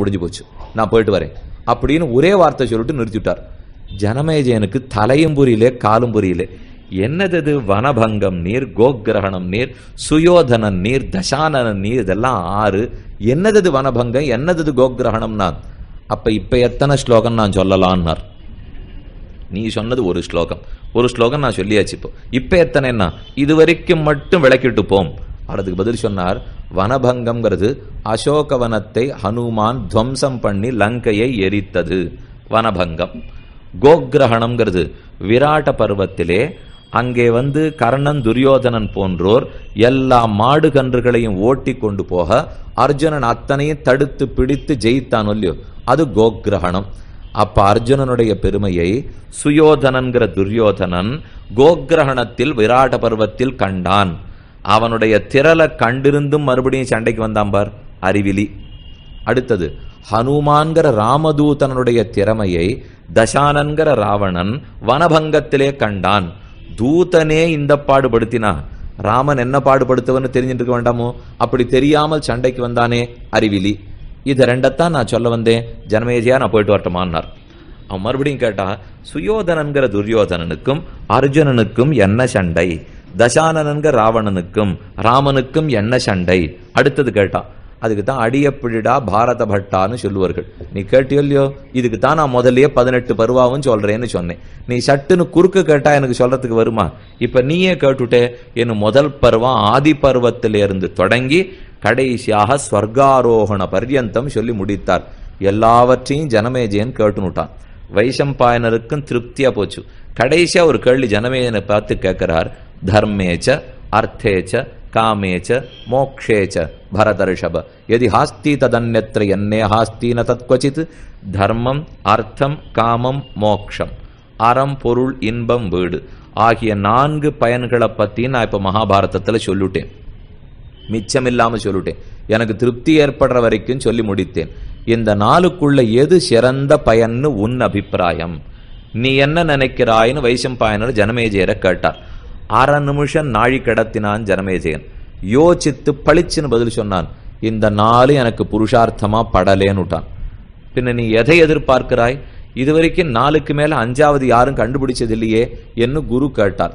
முடிஞ்சு போச்சு நான் போயிட்டு வரேன். அப்படின்னு ஒரே வார்த்தை சொல்லிட்டு நிறுத்திவிட்டார். ஜனமேஜயனுக்கு தலையும் புரியல காலும் புரியல. என்னது வனபங்கம் நீர் கோக்கிரகணம் நீர் சுயோதனன் நீர் தசானனன் நீர் இதெல்லாம் ஆறு. என்னது வனபங்கம் என்னது கோக்கிரகணம்னா அப்ப இப்ப எத்தனை ஸ்லோகம் நான் சொல்லலான்னார். நீ சொன்னது ஒரு ஸ்லோகம். ஒரு ஸ்லோகம் நான் சொல்லியாச்சு இப்போ. இப்ப எத்தனைன்னா இது வரைக்கும் மட்டும் விளக்கிட்டு போம் அதுக்கு பதில் சொன்னார் வனபங்கம்ங்கிறது அசோகவனத்தை ஹனுமான் துவம்சம் பண்ணி லங்கையை எரித்தது. வனபங்கம். கோக்ரஹணம்ங்கிறது விராட்ட பருவத்திலே அங்கே வந்து கர்ணன் துரியோதனன் போன்றோர் எல்லா மாடு கன்றுகளையும் ஓட்டி கொண்டு போக அர்ஜுனன் அத்தனையும் தடுத்து பிடித்து ஜெயித்தான் இல்லையோ? அது கோக்ரஹணம் அப்ப அர்ஜுனனுடைய பெருமையை சுயோதனன்கிற துரியோதனன் கோக்ரஹணத்தில் விராட்ட பருவத்தில் கண்டான். அவனுடைய திரளை கண்டிருந்தும் மறுபடியும் சண்டைக்கு வந்தான் பார் அறிவிலி. அடுத்தது ஹனுமான்கிற ராமதூதனுடைய திறமையை தசானன்கிற ராவணன் வனபங்கத்திலே கண்டான். தூதனே இந்த பாடுபடுத்தினா ராமன் என்ன பாடுபடுத்தவன்னு தெரிஞ்சுட்டு இருக்க வேண்டாமோ? அப்படி தெரியாமல் சண்டைக்கு வந்தானே அறிவிலி. இதை ரெண்டத்தான் நான் சொல்ல வந்தேன். ஜனமேஜியா நான் போயிட்டு வரட்டுமான்னார். அவன் மறுபடியும் கேட்டா சுயோதனன்கிற துரியோதனனுக்கும் அர்ஜுனனுக்கும் என்ன சண்டை? தசானனன்கிற ராவணனுக்கும் ராமனுக்கும் என்ன சண்டை? அடுத்தது கேட்டான் அதுக்கு தான் அடியப்பிழிடா பாரத பட்டான்னு சொல்லுவார்கள். நீ கேட்டியோ இல்லையோ? இதுக்கு தான் நான் முதல்லயே பதினெட்டு பருவாவும் சொல்றேன்னு சொன்னேன். நீ சட்டுன்னு குறுக்கு கேட்டா எனக்கு சொல்றதுக்கு வருமா? இப்ப நீயே கேட்டுட்டே என் முதல் பருவம் ஆதி பருவத்திலிருந்து தொடங்கி கடைசியாக ஸ்வர்காரோகண பர்யந்தம் சொல்லி முடித்தார். எல்லாவற்றையும் ஜனமேஜயன் கேட்டுனுட்டான். வைஷம்பாயனருக்கும் திருப்தியா போச்சு. கடைசியா ஒரு கேள்வி ஜனமேஜனை பார்த்து கேட்கிறார். தர்மேச்ச அர்த்தேச்ச காமேச்ச மோக்ஷேச்ச பரதர்ஷப எதி ஹாஸ்தி ததன்யத்திர என்னே ஹாஸ்தி ந தத்வச்சித் தர்மம் அர்த்தம் காமம் மோக்ஷம் அறம் பொருள் இன்பம் வீடு। ஆகிய நான்கு பயன்களை பற்றி நான் இப்போ மகாபாரதத்தில் சொல்லிட்டேன். மிச்சமில்லாம சொல்லிட்டேன். எனக்கு திருப்தி ஏற்படுற வரைக்கும் சொல்லி முடித்தேன். இந்த நாளுக்குள்ள எது சிறந்த பயன்னு உன் அபிப்பிராயம். நீ என்ன நினைக்கிறாய்னு வைசம்பாயனர் ஜனமேஜயரை கேட்டார். அரை நிமிஷம் நாழி கடத்தினான் ஜனமேஜயன். யோசித்து பளிச்சுன்னு பதில் சொன்னான் இந்த நாள் எனக்கு புருஷார்த்தமா படலேன்னுட்டான் பின்ன நீ எதை எதிர்பார்க்கிறாய்? இதுவரைக்கும் நாளுக்கு மேல அஞ்சாவது யாரும் கண்டுபிடிச்சது இல்லையே என்று குரு கேட்டார்.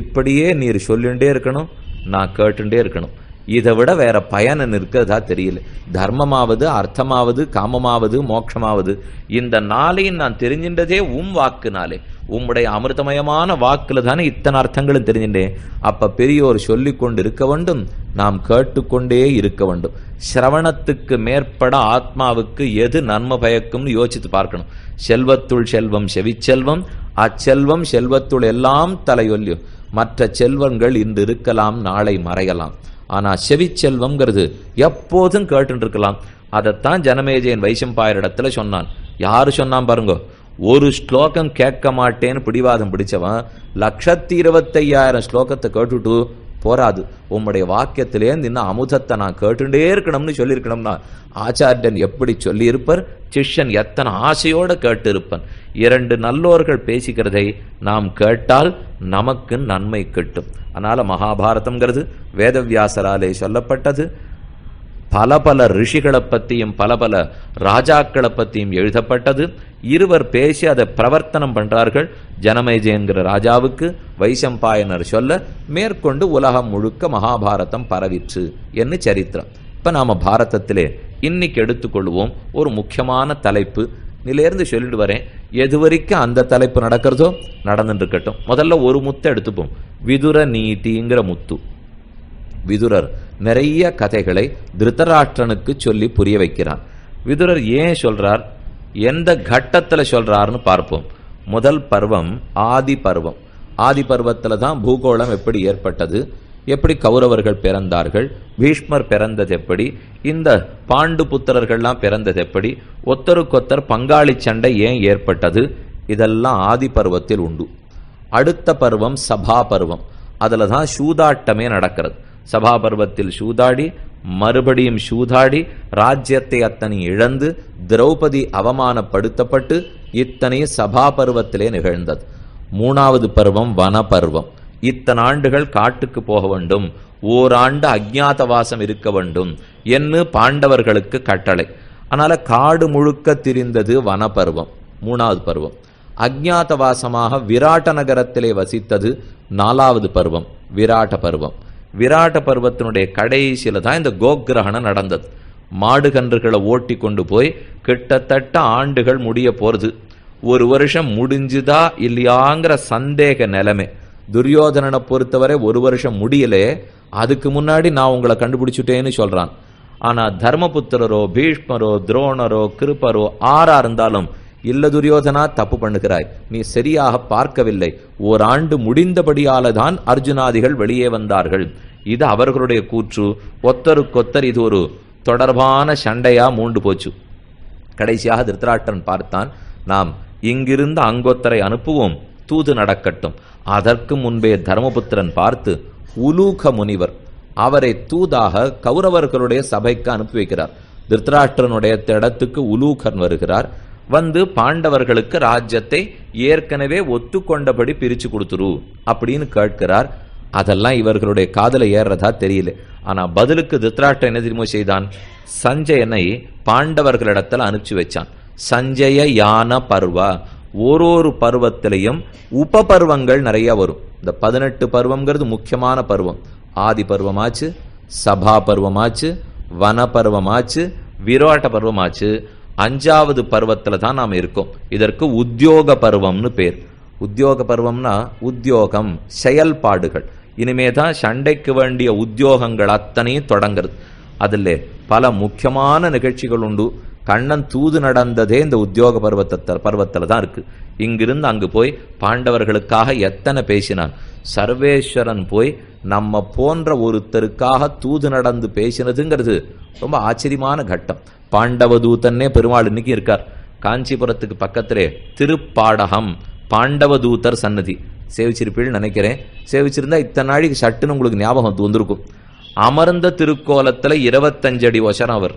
இப்படியே நீர் சொல்லிண்டே இருக்கணும் நான் கேட்டுண்டே இருக்கணும். இதை விட வேற பயன் இருக்கிறதா தெரியல. தர்மமாவது அர்த்தமாவது காமமாவது மோட்சமாவது இந்த நாளையும் நான் தெரிஞ்சின்றதே உம் வாக்குனாலே. உம்முடைய அமிர்தமயமான வாக்குல தானே இத்தனை அர்த்தங்களும் தெரிஞ்சின்றேன் அப்ப பெரியோர் சொல்லிக் கொண்டு இருக்க வேண்டும் நாம் கேட்டுக்கொண்டே இருக்க வேண்டும். சிரவணத்துக்கு மேற்பட ஆத்மாவுக்கு எது நன்மை பயக்கும்னு யோசித்து பார்க்கணும். செல்வத்துள் செல்வம் செவிச்செல்வம் அச்செல்வம் செல்வத்துள் எல்லாம் தலையொல்லியும் மற்ற செல்வங்கள் இன்று இருக்கலாம் நாளை மறையலாம். ஆனா செவிச்செல்வம்ங்கிறது எப்போதும் கேட்டுருக்கலாம் அதைத்தான் ஜனமேஜயன் வைசம்பாயரிடத்துல சொன்னான். யாரு சொன்னான் பாருங்கோ? ஒரு ஸ்லோகம் கேட்க மாட்டேன்னு பிடிவாதம் பிடிச்சவன் லட்சத்தி இருபத்தையாயிரம் ஸ்லோகத்தை கேட்டுட்டு போராது உம்முடைய வாக்கியத்திலே இன்னும் அமுதத்தை நான் கேட்டுட்டே இருக்கணும்னு சொல்லியிருக்கணும்னா ஆச்சாரியன் எப்படி சொல்லியிருப்பர்? சிஷ்யன் எத்தனை ஆசையோடு கேட்டிருப்பன். இரண்டு நல்லோர்கள் பேசிக்கிறதை நாம் கேட்டால் நமக்கு நன்மை கிட்டும். அதனால் மகாபாரதம்ங்கிறது வேதவியாசராலே சொல்லப்பட்டது. பல பல ரிஷிகளை பற்றியும் பல பல ராஜாக்களை பற்றியும் எழுதப்பட்டது. இருவர் பேசி அதை பிரவர்த்தனம் பண்ணுறார்கள் ஜனமேஜயங்கிற ராஜாவுக்கு வைசம்பாயனர் சொல்ல மேற்கொண்டு உலகம் முழுக்க மகாபாரதம் பரவிற்று என்று சரித்திரம். இப்போ நாம் பாரதத்திலே இன்னைக்கு எடுத்துக்கொள்வோம். ஒரு முக்கியமான தலைப்பு. இதிலேருந்து சொல்லிட்டு வரேன். எது வரைக்கும் அந்த தலைப்பு நடக்கிறதோ நடந்துட்டு இருக்கட்டும் முதல்ல ஒரு முத்தை எடுத்துப்போம். விதுர நீதிங்கிற முத்து. விதுரர். நிறைய கதைகளை திருத்தராஷ்டிரனுக்கு சொல்லி புரிய வைக்கிறான். விதுரர் ஏன் சொல்றார்? எந்த கட்டத்தில் சொல்றாருன்னு பார்ப்போம். முதல் பருவம் ஆதி பருவம். ஆதி பருவத்தில் தான் பூகோளம் எப்படி ஏற்பட்டது? எப்படி கௌரவர்கள் பிறந்தார்கள்? பீஷ்மர் பிறந்தது எப்படி? இந்த பாண்டு புத்திரர்கள்லாம் பிறந்தது எப்படி? ஒத்தருக்கொத்தர் பங்காளி சண்டை ஏன் ஏற்பட்டது? இதெல்லாம் ஆதி பருவத்தில் உண்டு. அடுத்த பருவம் சபா பருவம். அதில் தான் சூதாட்டமே நடக்கிறது. சபா பருவத்தில் சூதாடி மறுபடியும் சூதாடி ராஜ்யத்தை அத்தனை இழந்து திரௌபதி அவமானப்படுத்தப்பட்டு இத்தனை சபா பருவத்திலே நிகழ்ந்தது. மூணாவது பருவம் வன பருவம் இத்தனை ஆண்டுகள் காட்டுக்கு போக வேண்டும் ஓராண்டு அஜ்ஞாதவாசம் இருக்க வேண்டும் என்று பாண்டவர்களுக்கு கட்டளை. அதனால காடு முழுக்க திரிந்தது வனப்பருவம் மூணாவது பருவம். அஜ்ஞாதவாசமாக விராட்ட நகரத்திலே வசித்தது நாலாவது பருவம் விராட்ட பருவம். விராட்ட பருவத்தினுடைய கடைசியில தான் இந்த கோக்கிரகணம் நடந்தது. மாடு கன்றுகளை ஓட்டி கொண்டு போய் கிட்டத்தட்ட ஆண்டுகள் முடிய போறது. ஒரு வருஷம் முடிஞ்சுதா இல்லையாங்கிற சந்தேக நிலைமை. துரியோதனனை பொறுத்தவரை ஒரு வருஷம் முடியலே. அதுக்கு முன்னாடி நான் உங்களை கண்டுபிடிச்சுட்டேன்னு சொல்றான். ஆனா தர்மபுத்திரரோ பீஷ்மரோ துரோணரோ கிருப்பரோ ஆறா இருந்தாலும் இல்ல துரியோதனா தப்பு பண்ணுகிறாய். நீ சரியாக பார்க்கவில்லை. ஓராண்டு முடிந்தபடியால தான் அர்ஜுனாதிகள் வெளியே வந்தார்கள். இது அவர்களுடைய கூற்று. ஒத்தருக்கொத்தர் இது ஒரு தொடர்பான சண்டையா மூண்டு போச்சு. கடைசியாக திருத்தராட்டன் பார்த்தான். நாம் இங்கிருந்து அங்கொத்தரை அனுப்புவோம். தூது நடக்கட்டும். அதற்கு முன்பே தர்மபுத்திரன் பார்த்து உலூக முனிவர் அவரை தூதாக கௌரவர்களுடைய சபைக்கு அனுப்பி வைக்கிறார். திருத்தராஷ்டிரனுடைய இடத்துக்கு உலூகன் வருகிறார். வந்து பாண்டவர்களுக்கு ராஜ்யத்தை ஏற்கனவே ஒத்துக்கொண்டபடி பிரிச்சு கொடுத்துரு அப்படின்னு கேட்கிறார். அதெல்லாம் இவர்களுடைய காதல ஏறுறதா தெரியல. ஆனா பதிலுக்கு திருத்தராஷ்டிரன் என்ன தெரியுமோ செய்தான்? சஞ்சயனை பாண்டவர்களிடத்தில் அனுப்பிச்சு வச்சான். சஞ்சய யான பருவம் ஒரு ஒரு பருவத்திலையும் உபபருவங்கள் நிறைய வரும். இந்த பதினெட்டு பருவம்ங்கிறது முக்கியமான பருவம். ஆதி பருவமாச்சு சபா பருவமாச்சு வன பருவமாச்சு விராட்ட பருவமாச்சு. அஞ்சாவது பருவத்துல தான் நாம் இருக்கோம். இதற்கு உத்தியோக பருவம்னு பேர். உத்தியோக பருவம்னா உத்தியோகம் செயல்பாடுகள். இனிமே தான் சண்டைக்கு வேண்டிய உத்தியோகங்கள் அத்தனையும் தொடங்குறது. அதில் பல முக்கியமான நிகழ்ச்சிகள் உண்டு. கண்ணன் தூது நடந்ததே இந்த உத்தியோக பருவத்தை பருவத்தில் தான் இருக்கு இங்கிருந்து அங்கு போய் பாண்டவர்களுக்காக எத்தனை பேசினான்? சர்வேஸ்வரன் போய் நம்ம போன்ற ஒருத்தருக்காக தூது நடந்து பேசினதுங்கிறது ரொம்ப ஆச்சரியமான கட்டம். பாண்டவதூதன்னே பெருமாள் இன்னைக்கு இருக்கார். காஞ்சிபுரத்துக்கு பக்கத்திலே திருப்பாடகம் பாண்டவதூதர் சன்னதி. சேவிச்சிருப்பீள் நினைக்கிறேன். சேவிச்சிருந்தா இத்தனை நாளைக்கு சட்டுன்னு உங்களுக்கு ஞாபகம் வந்திருக்கும். அமர்ந்த திருக்கோலத்தில் இருபத்தஞ்சடி ஒசரம் அவர்.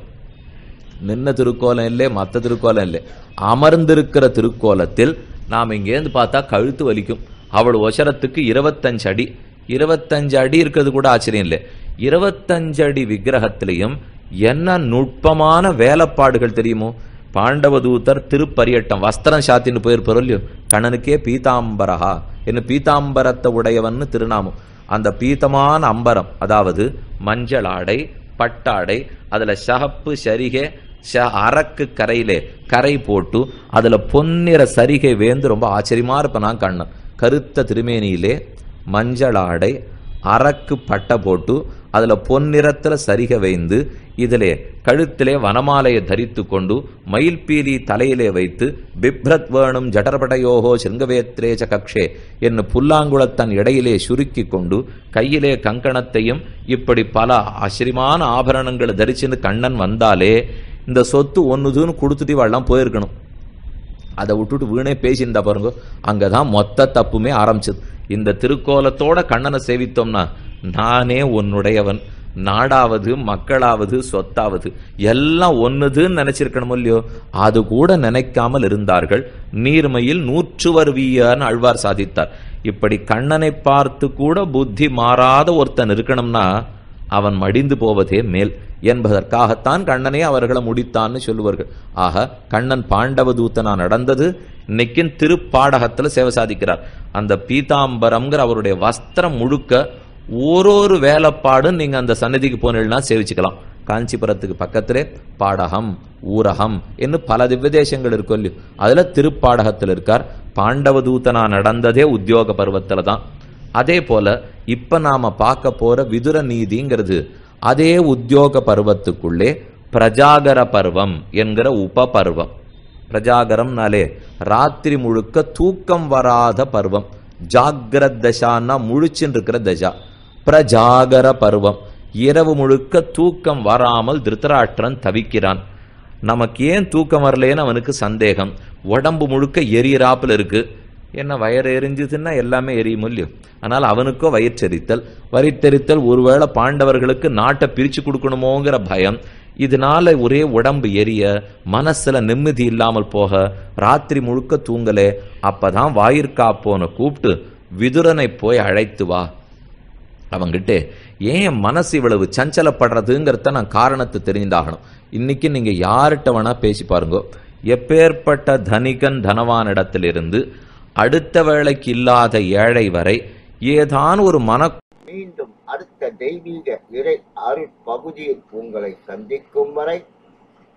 நின்ன திருக்கோலம் இல்லை மற்ற திருக்கோலம் இல்லை. அமர்ந்திருக்கிற திருக்கோலத்தில் நாம் இங்கேருந்து பார்த்தா கழுத்து வலிக்கும். அவள் ஒசரத்துக்கு இருபத்தஞ்சு அடி. இருபத்தஞ்சு அடி இருக்கிறது கூட ஆச்சரியம் இல்லை. இருபத்தஞ்சு அடி விக்கிரகத்திலையும் என்ன நுட்பமான வேலைப்பாடுகள் தெரியுமோ? பாண்டவதூதர் திருப்பரியட்டம் வஸ்திரம் சாத்தின்னு போயிருப்பாரோ இல்லையோ? கண்ணனுக்கே பீதாம்பரஹா. என்ன பீதாம்பரத்தை உடையவன்னு திருநாமம். அந்த பீதமான அம்பரம் அதாவது மஞ்சள் ஆடை பட்டாடை அதில் சகப்பு சரிகை அரக்கு கரையிலே கரை போட்டு அதில் பொன்னிற சரிகை வேந்து ரொம்ப ஆச்சரியமா இருப்ப நான் கண்ணன் கருத்த திருமேனியிலே மஞ்சள் ஆடை அரக்கு பட்டை போட்டு அதில் பொன்னிறத்தில் சரிகை வைந்து இதிலே கழுத்திலே வனமாலையை தரித்து கொண்டு மயில்பீலி தலையிலே வைத்து பிப்ரத் வேணும் ஜடர்படையோகோ சிங்கவேத்ரேஜ கக்ஷே என்று புல்லாங்குளத்தன் இடையிலே சுருக்கி கொண்டு கையிலே கங்கணத்தையும் இப்படி பல ஆச்சரியமான ஆபரணங்களை தரிச்சுன்னு கண்ணன் வந்தாலே இந்த சொத்து ஒன்றுதுன்னு கொடுத்துட்டு வாழலாம் போயிருக்கணும். அதை விட்டுட்டு வீணே பேசியிருந்தா பாருங்க அங்கதான் மொத்த தப்புமே ஆரம்பிச்சது. இந்த திருக்கோலத்தோட கண்ணனை சேவித்தோம்னா நானே உன்னுடையவன். நாடாவது மக்களாவது சொத்தாவது. எல்லாம் ஒன்றுதுன்னு நினைச்சிருக்கணும் இல்லையோ அது கூட நினைக்காமல் இருந்தார்கள். நீர்மையில் நூற்றுவர் வீயர்னு அழ்வார் சாதித்தார். இப்படி கண்ணனை பார்த்து கூட புத்தி மாறாத ஒருத்தன் இருக்கணும்னா அவன் மடிந்து போவதே மேல் என்பதற்காகத்தான் கண்ணனே அவர்களை முடித்தான்னு சொல்லுவார்கள். ஆக கண்ணன் பாண்டவ தூத்தனா நடந்தது இன்னைக்கும் திருப்பாடகத்தில் சேவை சாதிக்கிறார். அந்த பீதாம்பரம்ங்கிற அவருடைய வஸ்திரம் முழுக்க ஒரு ஒரு வேலைப்பாடும் நீங்க அந்த சன்னதிக்கு போனீங்கன்னா சேவிச்சுக்கலாம். காஞ்சிபுரத்துக்கு பக்கத்திலே பாடகம் ஊரகம் என்று பல திவ்யதேசங்கள் இருக்கும் இல்லையோ. அதுல திருப்பாடகத்தில் இருக்கார். பாண்டவ தூத்தனா நடந்ததே உத்தியோக பருவத்தில் தான் அதே போல இப்ப நாம பார்க்க போற விதுர நீதிங்கிறது அதே உத்தியோக பருவத்துக்குள்ளே பிரஜாகர பருவம் என்கிற உப பருவம். பிரஜாகரம்னாலே ராத்திரி முழுக்க தூக்கம் வராத பருவம். ஜாகிரத் தசான்னா முழிச்சுன்னு இருக்கிற தசா. பிரஜாகர பருவம். இரவு முழுக்க தூக்கம் வராமல் திருத்தராஷ்டிரன் தவிக்கிறான். நமக்கு ஏன் தூக்கம் வரலேன்னு அவனுக்கு சந்தேகம். உடம்பு முழுக்க எரியராப்பில் இருக்கு. என்ன வயறு எரிஞ்சுதுன்னா எல்லாமே எரியும் இல்லையோ? ஆனால் அவனுக்கோ வயிற்றெரித்தல். வயிற்றெரித்தல் ஒருவேளை பாண்டவர்களுக்கு நாட்டை பிரித்து கொடுக்கணுமோங்கிற பயம். இதனால ஒரே உடம்பு எரிய மனசுல நிம்மதி இல்லாமல் போக ராத்திரி முழுக்க தூங்கலே அப்பதான் வாயிற்காப்போனை கூப்பிட்டு விதுரனை போய் அழைத்து வா. அவங்கிட்ட ஏன் மனசு இவ்வளவு சஞ்சலப்படுறதுங்கிறத நான் காரணத்தை தெரிந்தாகணும் இன்னைக்கு நீங்க யார்கிட்ட வேணா பேசி பாருங்க. எப்பேற்பட்ட தனிகன் தனவான் இடத்திலிருந்து அடுத்த வேளைக்கு இல்லாத ஏழை வரை ஏதான் ஒரு மன மீண்டும் அடுத்த தெய்வீக இறை அருள் பகுதியில் உங்களை சந்திக்கும் வரை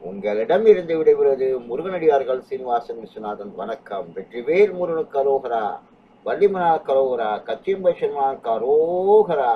உங்களிடம் இருந்து விடைபெறுவது முருகனடியார்கள் சீனிவாசன் விஸ்வநாதன். வணக்கம். வெற்றிவேல் முருகனுக்கு அரோகரா வள்ளிமனா கரோகரா கச்சியம்பை கரோகரா